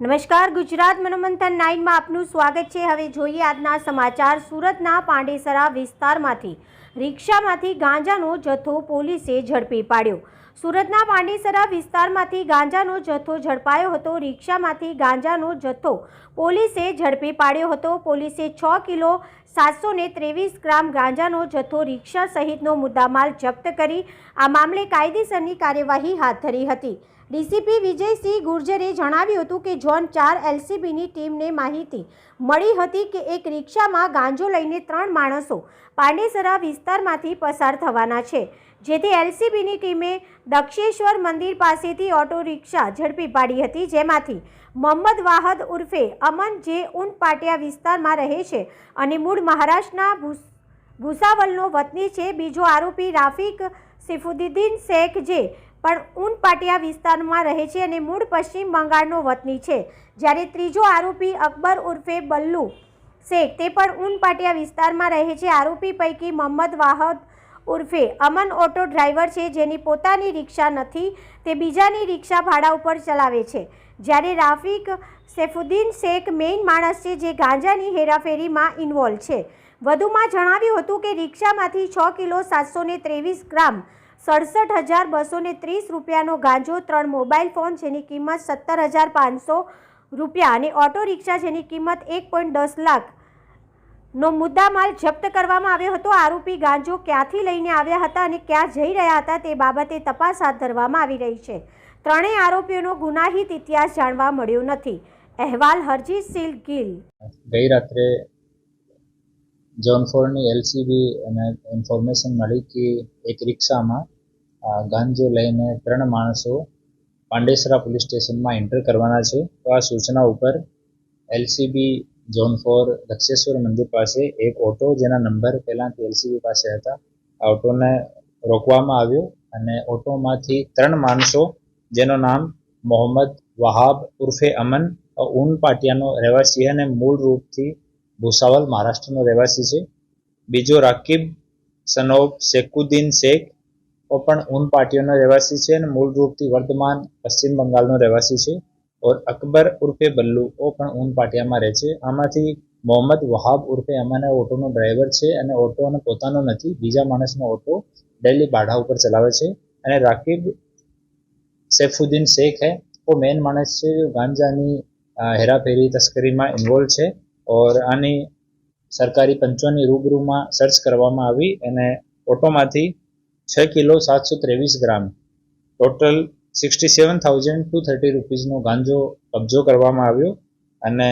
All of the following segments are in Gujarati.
નમસ્કાર, ગુજરાત મનોમંથન નાઇનમાં આપનું સ્વાગત છે. હવે જોઈએ આજના સમાચાર. સુરતના પાંડેસરા વિસ્તારમાંથી રિક્ષામાંથી ગાંજાનો જથ્થો પોલીસે ઝડપી પાડ્યો. સુરતના પાંડેસરા વિસ્તારમાંથી ગાંજાનો જથ્થો ઝડપાયો હતો. રિક્ષામાંથી ગાંજાનો જથ્થો પોલીસે ઝડપી પાડ્યો હતો. પોલીસે છ કિલો સાતસો ને ત્રેવીસ ગ્રામ ગાંજાનો જથ્થો રિક્ષા સહિતનો મુદ્દામાલ જપ્ત કરી આ મામલે કાયદેસરની કાર્યવાહી હાથ ધરી હતી. ડીસીપી વિજયસિંહ ગુર્જરે જણાવ્યું હતું કે ઝોન ચાર એલસીબીની ટીમને માહિતી મળી હતી કે એક રિક્ષામાં ગાંજો લઈને ત્રણ માણસો પાંડેસરા વિસ્તારમાંથી પસાર થવાના છે, જેથી એલસીબીની ટીમે દક્ષેશ્વર મંદિર પાસેથી ઓટો રિક્ષા ઝડપી પાડી હતી, જેમાંથી મોહમ્મદ વાહદ ઉર્ફે અમન જે ઊંટ પાટિયા વિસ્તારમાં રહે છે અને મૂળ મહારાષ્ટ્રના ભૂસ, ભૂસાવલનો વતની છે. બીજો આરોપી રાફિક સિફુદ્દીન શેખ જે પણ ઉનપાટિયા વિસ્તારમાં રહે છે અને મૂળ પશ્ચિમ બંગાળનો વતની છે. જ્યારે ત્રીજો આરોપી અકબર ઉર્ફે બલ્લુ શેખ તે પણ ઉનપાટિયા વિસ્તારમાં રહે છે. આરોપી પૈકી મોહમ્મદ વાહદ ઉર્ફે અમન ઓટો ડ્રાઈવર છે જેની પોતાની રિક્ષા નથી, તે બીજાની રિક્ષા ભાડા ઉપર ચલાવે છે. જ્યારે રાફિક સૈફુદ્દીન શેખ મેઇન માણસ છે જે ગાંજાની હેરાફેરીમાં ઇન્વોલ્વ છે. વધુમાં જણાવ્યું હતું કે રિક્ષામાંથી છ કિલો સાતસો ત્રેવીસ ગ્રામ સડસઠ હજાર બસો ને ત્રીસ રૂપિયાનો ગાંજો, ત્રણ મોબાઈલ ફોન જેની કિંમત સત્તર હજાર પાંચસો રૂપિયા અને ઓટો રિક્ષા જેની કિંમત એક પોઈન્ટ દસ લાખ નો મુદ્દામાલ જપ્ત કરવામાં આવ્યો હતો. આરોપી ગાંજો ક્યાંથી લઈને આવ્યા હતા અને ક્યાં જઈ રહ્યા હતા તે બાબતે તપાસ હાથ ધરવામાં આવી રહી છે. ત્રણેય આરોપીઓનો ગુનાહિત ઇતિહાસ જાણવા મળ્યો નથી. અહેવાલ હરજીત સિંહ ગિલ. ગઈ રાત્રે ઝોન ફોરની એલસીબી અને ઇન્ફોર્મેશન મળી કે એક રિક્ષામાં ગાંજો લઈને ત્રણ માણસો પાંડેસરા પોલીસ સ્ટેશનમાં એન્ટર કરવાના છે. તો આ સૂચના ઉપર એલસીબી ઝોન ફોર દક્ષેશ્વર મંદિર પાસે એક ઓટો જેના નંબર પહેલાં એલસીબી પાસે હતા. આ ઓટોને રોકવામાં આવ્યો અને ઓટોમાંથી ત્રણ માણસો, જેનું નામ મોહમ્મદ વહાબ ઉર્ફે અમન ઊન પાટિયાનો રહેવાસી અને મૂળ રૂપથી ભૂસાવલ મહારાષ્ટ્રનો રહેવાસી છે. બીજો રાકીબ સનોબ શેકુદ્દીન શેખ, પણ ઊન પાટિયાનો રહેવાસી છે અને મૂળ રૂપથી વર્તમાન પશ્ચિમ બંગાળનો રહેવાસી છે. ઓર અકબર ઉર્ફે બલ્લુ ઓ પણ ઊન પાટિયામાં રહે છે આમાંથી મોહમ્મદ વહાબ ઉર્ફે અમાના ઓટોનો ડ્રાઈવર છે અને ઓટો અને પોતાનો નથી બીજા માણસનો ઓટો ડેલી બાઢા ઉપર ચલાવે છે અને રાકીબ સૈફુદ્દીન શેખ હે ઓ મેઇન માણસ છે જો ગાંજાની હેરાફેરી તસ્કરીમાં ઇન્વોલ્વ છે ઓર આની સરકારી પંચોની રૂબરૂમાં સર્ચ કરવામાં આવી અને ઓટોમાંથી છ કિલો સાતસો ત્રેવીસ gram total sixty seven thousand two thirty રૂપીઝનો ગાંજો કબજો કરવામાં આવ્યો અને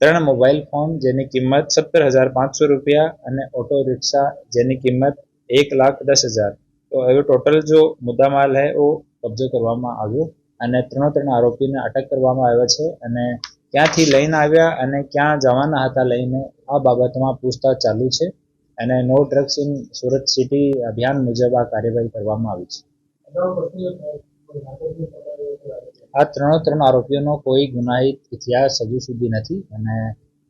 ત્રણ મોબાઈલ ફોન જેની કિંમત સત્તર હજાર પાંચસો રૂપિયા અને ઓટો રિક્ષા જેની કિંમત એક લાખ દસ હજાર. તો એવો ટોટલ જો મુદ્દામાલ હે, ઓ કબજો કરવામાં આવ્યો અને ત્રણો ત્રણ આરોપીને અટક કરવામાં આવ્યા છે અને ક્યાંથી લઈને આવ્યા અને ક્યાં જવાના હતા લઈને આ બાબતમાં પૂછતાછ ચાલુ છે અને no drugs in Surat city અભિયાન મુજબ આ કાર્યવાહી કરવામાં આવી છે. આ ત્રણો ત્રણ આરોપીઓનો કોઈ ગુનાહિત ઇતિહાસ હજુ સુધી નથી અને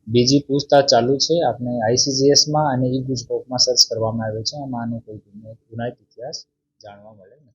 બીજી પૂછતાછ ચાલુ છે. આપણે આઈસીજીએસમાં અને ઈ ગુજકોપમાં સર્ચ કરવામાં આવ્યો છે. આમાં આનો કોઈ ગુનાહિત ઇતિહાસ જાણવા મળે નથી.